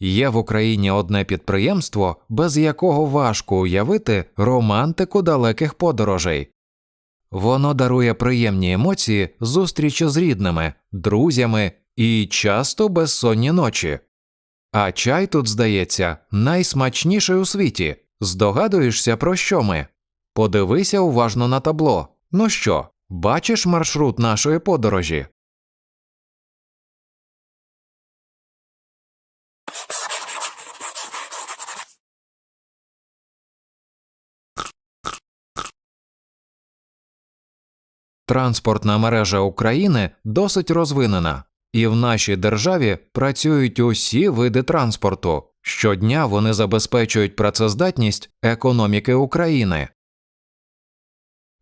Є в Україні одне підприємство, без якого важко уявити романтику далеких подорожей. Воно дарує приємні емоції зустрічі з рідними, друзями і часто безсонні ночі. А чай тут, здається, найсмачніший у світі. Здогадуєшся, про що ми? Подивися уважно на табло. Ну що, бачиш маршрут нашої подорожі? Транспортна мережа України досить розвинена, і в нашій державі працюють усі види транспорту. Щодня вони забезпечують працездатність економіки України.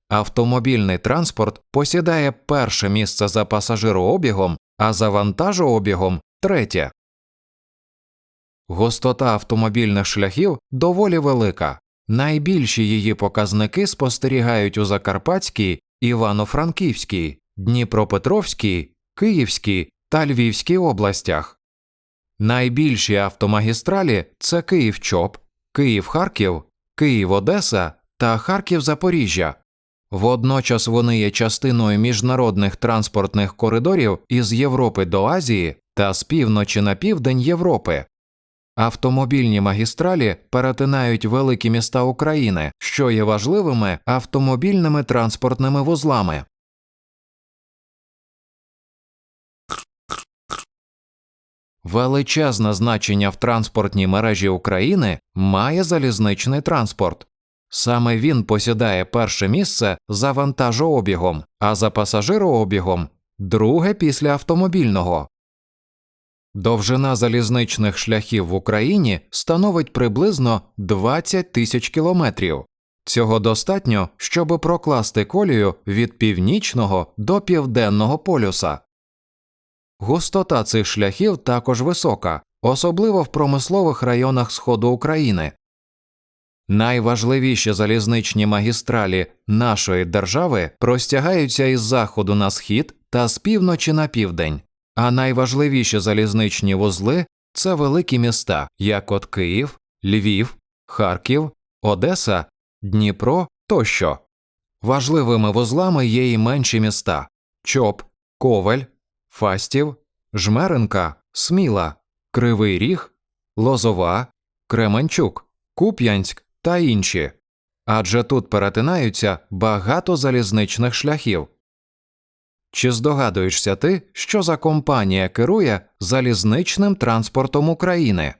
Автомобільний транспорт посідає перше місце за пасажирообігом, а за вантажообігом третє. Густота автомобільних шляхів доволі велика. Найбільші її показники спостерігають у Закарпатській, Івано-Франківській, Дніпропетровській, Київській та Львівській областях. Найбільші автомагістралі це Київ-Чоп, Київ-Харків, Київ-Одеса та Харків-Запоріжжя. Водночас вони є частиною міжнародних транспортних коридорів із Європи до Азії та з півночі на південь Європи. Автомобільні магістралі перетинають великі міста України, що є важливими автомобільними транспортними вузлами. Величезне значення в транспортній мережі України має залізничний транспорт. Саме він посідає перше місце за вантажообігом, а за пасажирообігом друге після автомобільного. Довжина залізничних шляхів в Україні становить приблизно 20 тисяч кілометрів. Цього достатньо, щоб прокласти колію від північного до південного полюса. Густота цих шляхів також висока, особливо в промислових районах сходу України. Найважливіші залізничні магістралі нашої держави простягаються із заходу на схід та з півночі на південь, а найважливіші залізничні вузли це великі міста, як от Київ, Львів, Харків, Одеса, Дніпро тощо. Важливими вузлами є і менші міста Чоп, Ковель, Фастів, Жмеренка, Сміла, Кривий Ріг, Лозова, Кременчук, Куп'янськ та інші. Адже тут перетинаються багато залізничних шляхів. Чи здогадуєшся ти, що за компанія керує залізничним транспортом України?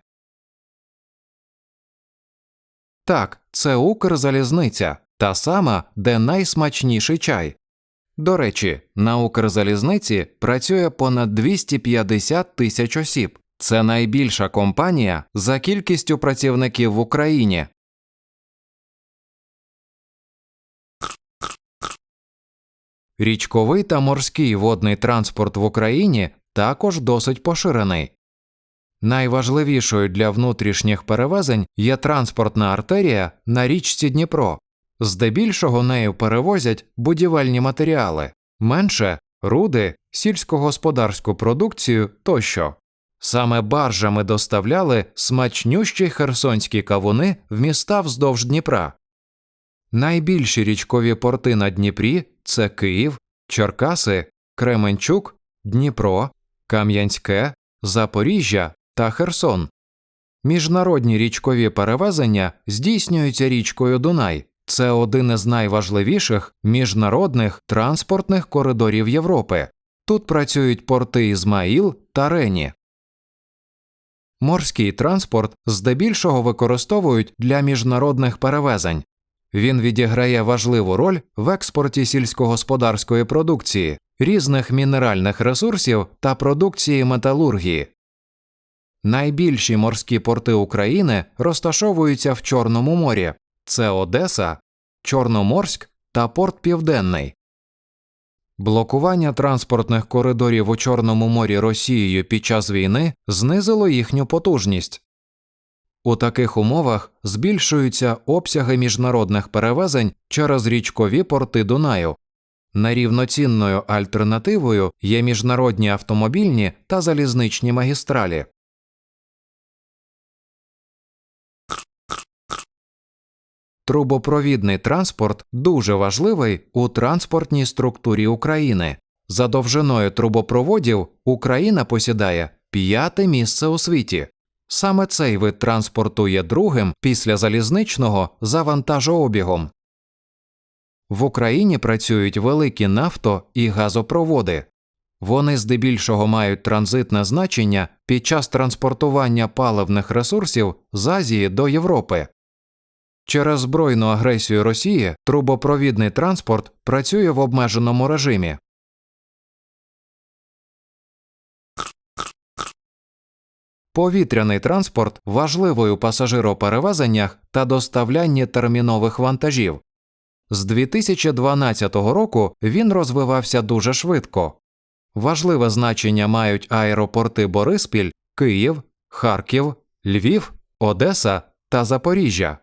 Так, це Укрзалізниця, та сама, де найсмачніший чай. До речі, на Укрзалізниці працює понад 250 тисяч осіб. Це найбільша компанія за кількістю працівників в Україні. Річковий та морський водний транспорт в Україні також досить поширений. Найважливішою для внутрішніх перевезень є транспортна артерія на річці Дніпро. Здебільшого нею перевозять будівельні матеріали, менше руди, сільськогосподарську продукцію тощо. Саме баржами доставляли смачнющі херсонські кавуни в міста вздовж Дніпра. Найбільші річкові порти на Дніпрі це Київ, Черкаси, Кременчук, Дніпро, Кам'янське, Запоріжжя та Херсон. Міжнародні річкові перевезення здійснюються річкою Дунай. Це один із найважливіших міжнародних транспортних коридорів Європи. Тут працюють порти Ізмаїл та Рені. Морський транспорт здебільшого використовують для міжнародних перевезень. Він відіграє важливу роль в експорті сільськогосподарської продукції, різних мінеральних ресурсів та продукції металургії. Найбільші морські порти України розташовуються в Чорному морі це Одеса, Чорноморськ та Порт Південний. Блокування транспортних коридорів у Чорному морі Росією під час війни знизило їхню потужність. У таких умовах збільшуються обсяги міжнародних перевезень через річкові порти Дунаю. Нерівноцінною альтернативою є міжнародні автомобільні та залізничні магістралі. Трубопровідний транспорт дуже важливий у транспортній структурі України. За довжиною трубопроводів Україна посідає п'яте місце у світі. Саме цей вид транспорту є другим після залізничного за вантажообігом. В Україні працюють великі нафто і газопроводи. Вони здебільшого мають транзитне значення під час транспортування паливних ресурсів з Азії до Європи. Через збройну агресію Росії трубопровідний транспорт працює в обмеженому режимі. Повітряний транспорт важливий у пасажироперевезеннях та доставлянні термінових вантажів. З 2012 року він розвивався дуже швидко. Важливе значення мають аеропорти Бориспіль, Київ, Харків, Львів, Одеса та Запоріжжя.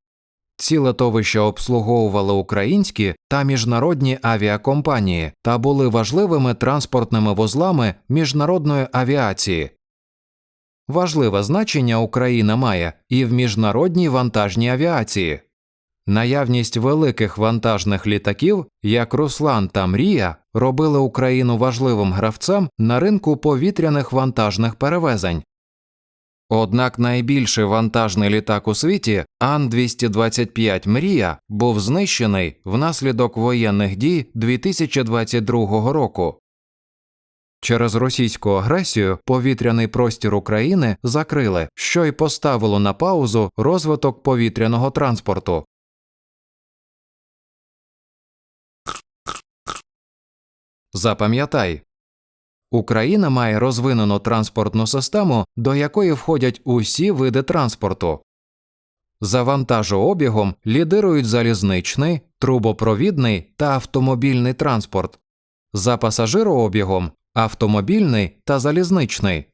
Ці летовища обслуговували українські та міжнародні авіакомпанії та були важливими транспортними вузлами міжнародної авіації. Важливе значення Україна має і в міжнародній вантажній авіації. Наявність великих вантажних літаків, як Руслан та Мрія, робили Україну важливим гравцем на ринку повітряних вантажних перевезень. Однак найбільший вантажний літак у світі Ан-225 Мрія був знищений внаслідок воєнних дій 2022 року. Через російську агресію повітряний простір України закрили, що й поставило на паузу розвиток повітряного транспорту. Запам'ятай, Україна має розвинену транспортну систему, до якої входять усі види транспорту. За вантажообігом лідирують залізничний, трубопровідний та автомобільний транспорт, за пасажирообігом автомобільний та залізничний.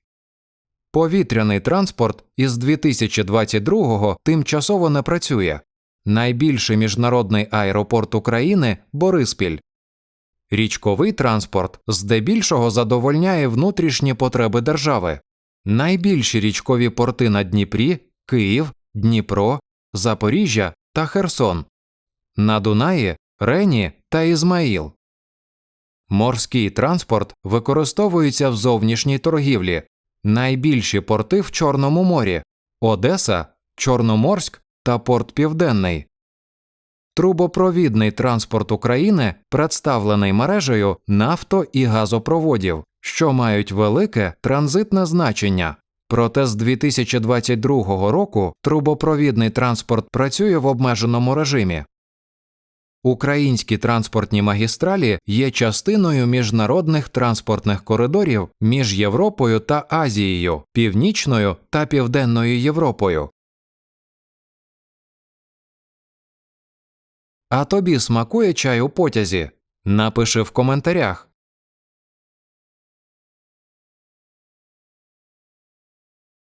Повітряний транспорт із 2022-го тимчасово не працює. Найбільший міжнародний аеропорт України Бориспіль. Річковий транспорт здебільшого задовольняє внутрішні потреби держави. Найбільші річкові порти на Дніпрі Київ, Дніпро, Запоріжжя та Херсон, на Дунаї, Рені та Ізмаїл. Морський транспорт використовується в зовнішній торгівлі. Найбільші порти в Чорному морі Одеса, Чорноморськ та Порт Південний. Трубопровідний транспорт України представлений мережею нафто і газопроводів, що мають велике транзитне значення. Проте з 2022 року трубопровідний транспорт працює в обмеженому режимі. Українські транспортні магістралі є частиною міжнародних транспортних коридорів між Європою та Азією, Північною та Південною Європою. А тобі смакує чай у потязі? Напиши в коментарях.